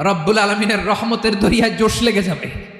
রব্বুল আলমিনের রহমতের দরিয়ায় জোশ লেগে যাবে।